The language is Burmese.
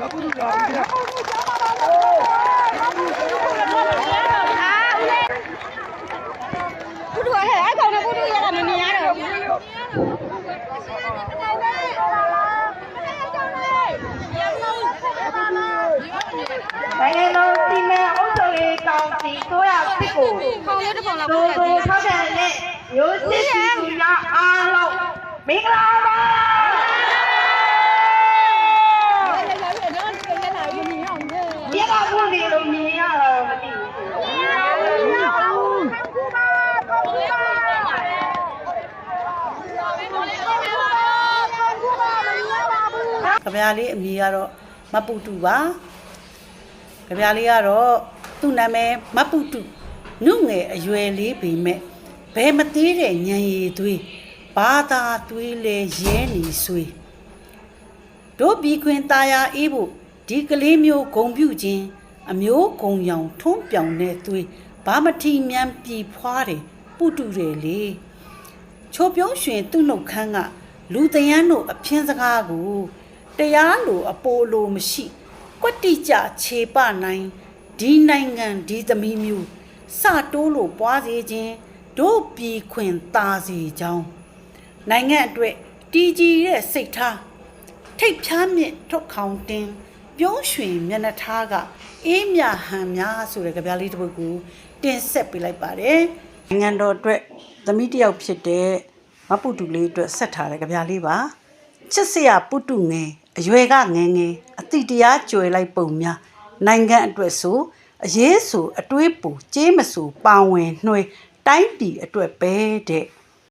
မကူရတာဘူးနိုင်ငံတော်စီမံအုပ်ချုပ်ရေးကောင်စီတို့ရစစ်ကိုဒိုဒိုထောက်ခံတဲ့ရိုးစစ်ကြီးများအားလုံးမင်္ဂလာ ပါဒီကဘုန်းကြီးလိုမြင်ရတော့မသိဘူးကြပြားလေးအမည်ကတော့မပူတူပါကြပြားလေးကတော့သူ့နာမည်မပူတူနုငယ်အရွယ်လေးပေမဲ့ဘယ်မသေးတဲ့ညံရည်သွေးဘာသာသွေးလဲရဲနေဆွေးတို့ပြီးခွင်ตาယာအေးဖို့ဒီကလေးမျိုးဂုံပြုခြင်း အမျိုးဂုံရောင်ထုံးပြောင်တဲ့သွေးဘာမထီမြန်းပြီဖွားတယ်ပုတူတယ်လေချိုပြုံးရွှင်သူ့နှုတ်ခမ်းကလူတယန်းတို့အဖျင်းစကားကိုတရားလိုအပိုလိုမရှိကွက်တိကြခြေပနိုင်ဒီနိုင်ငံဒီသမီးမျိုးစတိုးလို့ပွားစေခြင်းတို့ပြည်ခွင်သားစီကြောင်းနိုင်ငံအတွက်တီကြီးတဲ့စိတ်ထားထိတ်ဖြားမြင့်ထုတ်ခေါင်တင်း ပြုံးရွှင်မျက်နှာထားကအေးမြဟန်များဆိုတဲ့ကြပြားလေးတစ်ပုဒ်ကိုတင်ဆက်ပေးလိုက်ပါတယ်နိုင်ငံတော်အတွက်သမီးတစ်ယောက်ဖြစ်တဲ့မပုတူလေးအတွက်ဆက်ထားတဲ့ကြပြားလေးပါချစ်စရာပုတုငယ်အရွယ်ကငယ်ငယ်အတိတရားကြွယ်လိုက်ပုံများနိုင်ငံအတွက်ဆိုအရေးဆိုအတွေးပူကြေးမဆိုပါဝင်နှွှဲတိုင်းပြည်အတွက်ပဲတဲ့